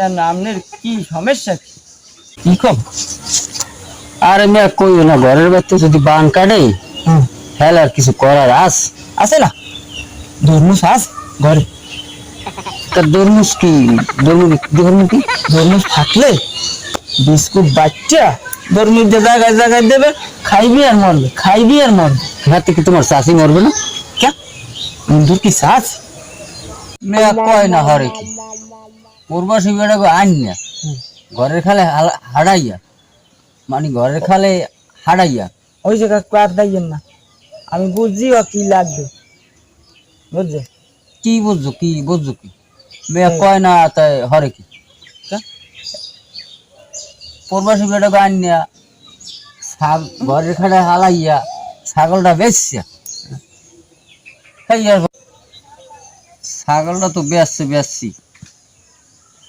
তা নামনের কি সমস্যা কি? কম? আরে মেয়ে কই না ঘরের বাড়িতে যদি বান কাটে হেল আর কিছু করার আস। আছে না? ধর্মুস আস ঘরে। তার দরমুস কি? দরমুস ধর্ম কি? ধর্মুস থাকলে বিস্কুট বাচ্চা ধর্মুস যে জায়গায় জায়গায় দেবে খাইবি আর মরবে খাইবি আর মরবে। হাতে কি তোমার চাষি মরবে না? কে বন্ধুর কি সাজ মেয়ে কয় না হরে কি? পূর্বাসী বেড়াকে আন না ঘরের খালে হাড়াইয়া। মানে ঘরের খালে হাড়াইয়া। ওই জায়গা কার দাইয়েন না। আমি বুঝছি ও কি লাগবে। বুঝছে? কি বুঝছ কি বুঝছ কি? মেয়ে কয় না তাই হরে কি? পূর্বাসী বেড়াকে আন না ঘরের খালে হালাইয়া ছাগলটা বেচছে। ছাগলটা তো বেচছে বেচছি।